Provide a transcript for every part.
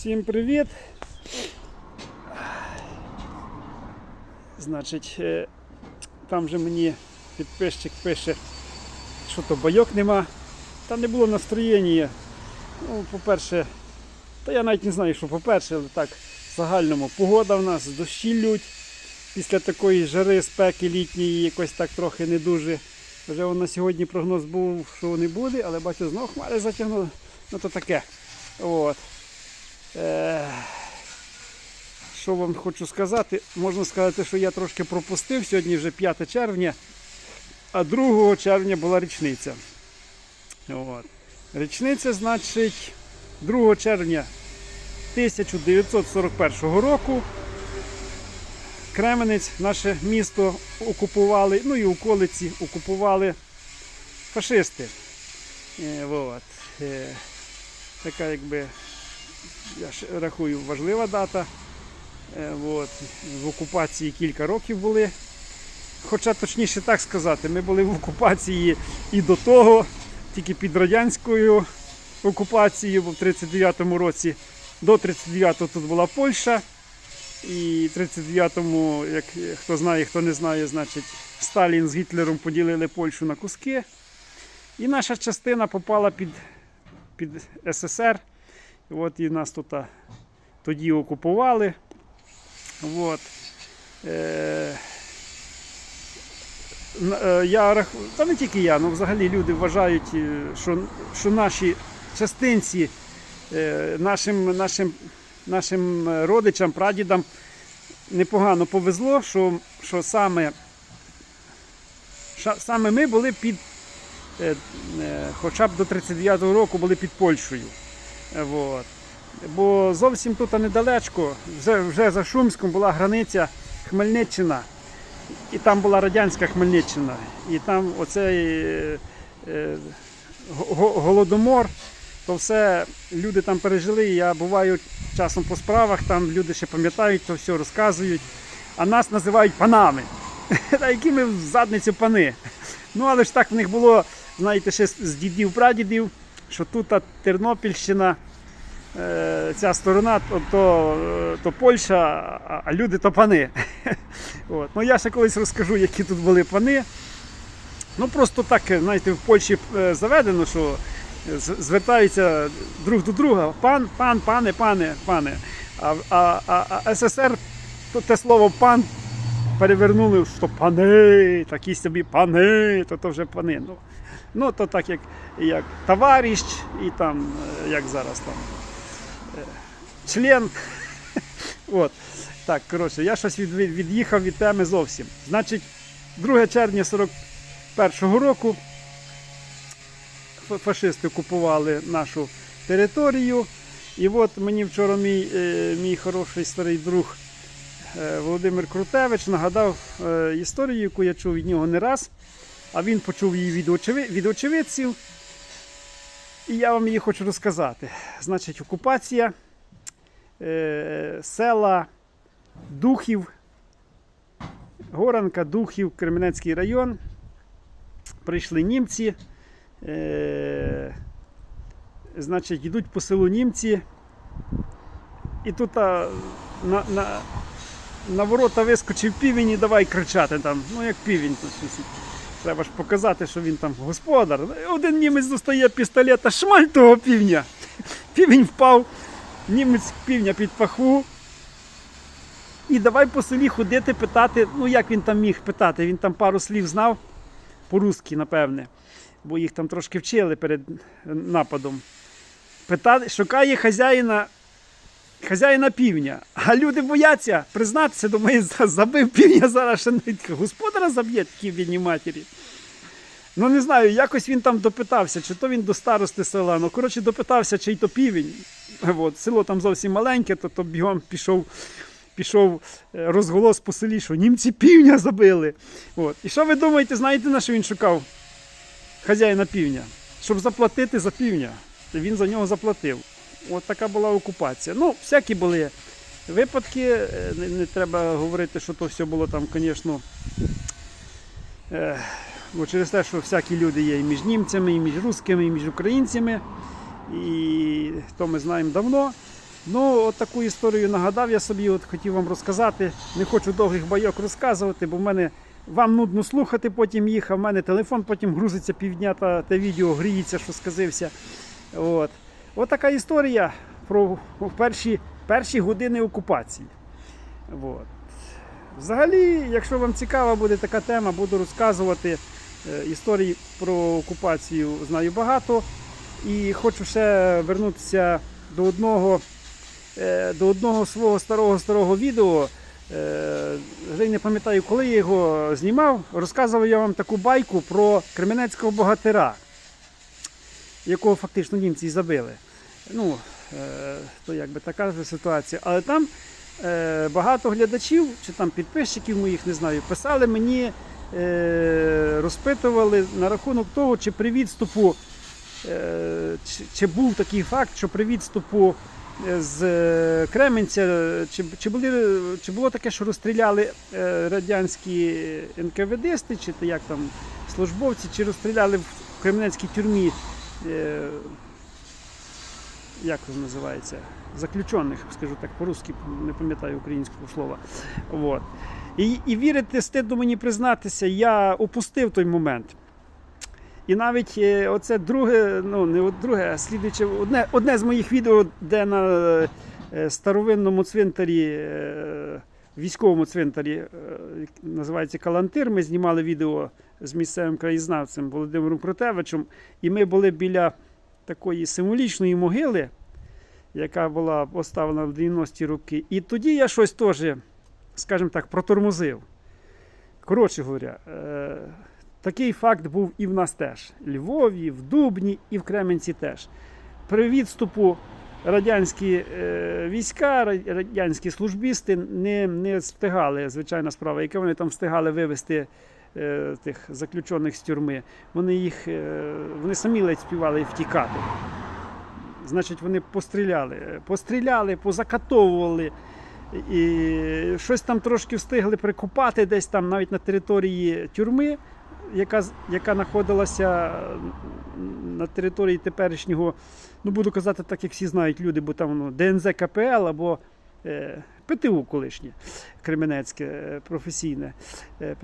Всім привіт. Значить, е, там же мені підписчик пише, що то байок нема. Та не було настроєння. Ну, по-перше, та я навіть не знаю, що по-перше, але так, в загальному погода в нас, дощі лють. Після такої жари, спеки літньої, якось так трохи не дуже. Вже на сьогодні прогноз був, що не буде, але бачу, знову хмари затягнули. Ну то таке. От. Е, Що вам хочу сказати? Можна сказати, що я трошки пропустив. Сьогодні вже 5 червня, а 2 червня була річниця. От. Річниця, значить, 2 червня 1941 року. Кременець, наше місто окупували, ну і околиці окупували фашисти. Е, от. Е, така якби я ж рахую важлива дата. Е, От. В окупації кілька років були. Хоча точніше так сказати, ми були в окупації і до того, тільки під радянською окупацією, бо в 39-му році до 39-го тут була Польща. І в 39-му, як хто знає, хто не знає, значить Сталін з Гітлером поділили Польщу на куски. І наша частина попала під, під СССР. От і нас тут тоді окупували. От. Е, е, я рах... Та не тільки я, але взагалі люди вважають, е, що, що наші частинці, е, нашим, нашим, нашим е, родичам, прадідам непогано повезло, що, що саме, ша- саме ми були під, е, е, хоча б до 39-го року були під Польщею. Вот. Бо зовсім тут недалечко, вже, вже за Шумськом була границя Хмельниччина. І там була радянська Хмельниччина. І там оцей е, е, го- го- голодомор, то все люди там пережили. Я буваю часом по справах, там люди ще пам'ятають, то все розказують. А нас називають панами. Та які ми в задницю пани. Ну але ж так в них було, знаєте, ще з з дідів прадідів, що тут Тернопільщина, е, ця сторона, то, то, Польща, а- а люди то пани. От. Ну я ще колись розкажу, які тут були пани. Ну просто так, знаєте, в Польщі е, заведено, що звертаються друг до друга. Пан, пан, пане, пане, пане. А, а, а, а СССР то те слово пан перевернули, що пани, такі собі пани, то, то вже пани. Ну, ну то так як, як товариш і там, е, як зараз там, е, член. От. Так, коротше, я щось від, від- від'їхав від теми зовсім. Значить, 2 червня 41-го року фашисти окупували нашу територію. І от мені вчора мій, е, мій хороший старий друг Володимир Крутевич нагадав історію, яку я чув від нього не раз, а він почув її від, очеви, від очевидців. І я вам її хочу розказати. Значить, окупація е, села Духів, Горанка, Духів, Кременецький район. Прийшли німці. Е, значить, йдуть по селу німці. І тут а, на, на, на ворота вискочив півень і давай кричати там. Ну як півень. тут. Треба ж показати, що він там господар. Один німець достає пістолета, шмаль того півня. Півень впав, німець півня під паху. І давай по селі ходити, питати, ну як він там міг питати, він там пару слів знав по-русски, напевне, бо їх там трошки вчили перед нападом. Питати, шукає хазяїна, хазяїна півня. А люди бояться признатися, думає, «За- забив півня зараз, ще навіть господара заб'є такі бідні матері. Ну не знаю, якось він там допитався, чи то він до старости села. Ну, коротше, допитався, чий то півень. От, село там зовсім маленьке, то, то бігом пішов пішов е, розголос по селі, що німці півня забили. От. І що ви думаєте, знаєте, на що він шукав? Хазяїна півня. Щоб заплатити за півня. Він за нього заплатив. От така була окупація. Ну, всякі були випадки. е, Не, не треба говорити, що то все було там, звісно. Е, бо через те, що всякі люди є і між німцями, і між русскими, і між українцями. І то ми знаємо давно. Ну, от таку історію нагадав я собі, от хотів вам розказати. Не хочу довгих байок розказувати, бо в мене вам нудно слухати потім їх, а в мене телефон потім грузиться півдня та, та відео гріється, що сказився. От. От така історія про перші, перші години окупації. От. Взагалі, якщо вам цікава буде така тема, буду розказувати е, історій про окупацію, знаю багато. І хочу ще вернутися до одного, е, до одного свого старого старого відео. Е, Вже не пам'ятаю, коли я його знімав. Розказував я вам таку байку про кременецького богатира, якого фактично німці забили. Ну, е, то якби така вже ситуація. Але там е, багато глядачів чи там підписчиків моїх, не знаю, писали мені, е, розпитували на рахунок того, чи при відступу, чи, був такий факт, що при відступу з Кременця, чи, чи, були, чи було таке, що розстріляли радянські НКВДсти, чи як там службовці, чи розстріляли в Кременецькій тюрмі. Як це називається, заключених, скажу так по-русски, не пам'ятаю українського слова. От. І, і вірити, стидно мені признатися, я опустив той момент. І навіть е, оце друге, ну не друге, а слідуюче, одне, одне з моїх відео, де на е, старовинному цвинтарі, е, військовому цвинтарі, називається Калантир. Ми знімали відео з місцевим краєзнавцем Володимиром Крутевичем, і ми були біля такої символічної могили, яка була поставлена в 90-ті роки. І тоді я щось теж, скажімо так, протормозив. Коротше говоря, е, такий факт був і в нас теж. В Львові, в Дубні і в Кременці теж. При відступу радянські е, війська, радянські службісти не, не встигали, звичайна справа, яке вони там встигали вивезти е, тих заключених з тюрми. Вони їх, е, вони самі ледь співали втікати. Значить, вони постріляли, постріляли, позакатовували. І щось там трошки встигли прикопати десь там, навіть на території тюрми, яка, яка знаходилася на території теперішнього, ну буду казати так, як всі знають люди, бо там воно ДНЗ КПЛ або е, ПТУ колишнє Кременецьке е, професійне е,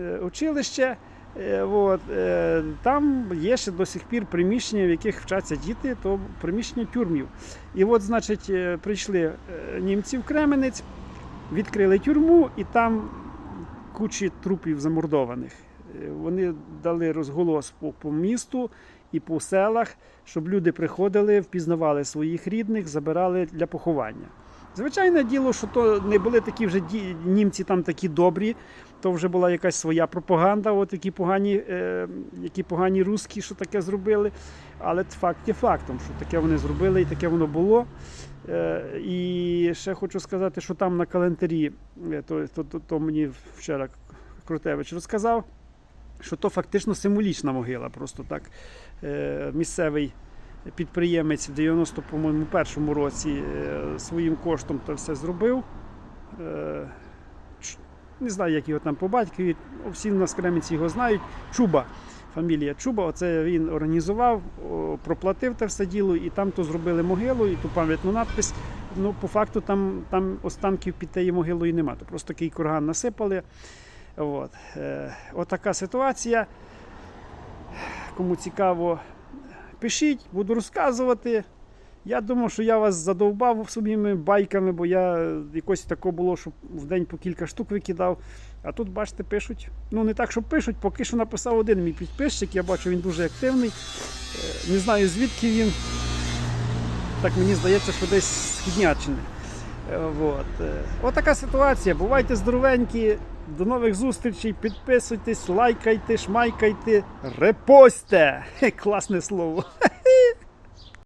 е, училище. Е, От, е, там є ще до сих пір приміщення, в яких вчаться діти, то приміщення тюрмів. І от, значить, е, прийшли е, німці в Кременець, відкрили тюрму, і там кучі трупів замордованих. Е, Вони дали розголос по, по місту і по селах, щоб люди приходили, впізнавали своїх рідних, забирали для поховання. Звичайне діло, що то не були такі вже ді- німці там такі добрі, то вже була якась своя пропаганда, от які погані, е, які погані русські, що таке зробили. Але факт є фактом, що таке вони зробили і таке воно було. Е, і ще хочу сказати, що там на календарі, е, то, то, то, то мені вчора Крутевич розказав, що то фактично символічна могила. Просто так е, місцевий підприємець в 91 першому році е, своїм коштом то все зробив. Е, Не знаю, як його там по батькові. Всі в нас в Кременці його знають. Чуба. Фамілія Чуба, оце він організував, проплатив те все діло, і там то зробили могилу, і ту пам'ятну надпис. Ну, по факту там, там останків під тією могилою нема. То просто такий курган насипали. От. Е, отака ситуація. Кому цікаво, пишіть, буду розказувати. Я думав, що я вас задовбав своїми байками, бо я якось тако було, що в день по кілька штук викидав. А тут, бачите, пишуть. Ну, не так, що пишуть, поки що написав один мій підписчик. Я бачу, він дуже активний. Е, Не знаю, звідки він. Так мені здається, що десь з Хідняччини. Е, Вот. Е, Отака ситуація. Бувайте здоровенькі. До нових зустрічей. Підписуйтесь, лайкайте, шмайкайте, репосте. Класне слово.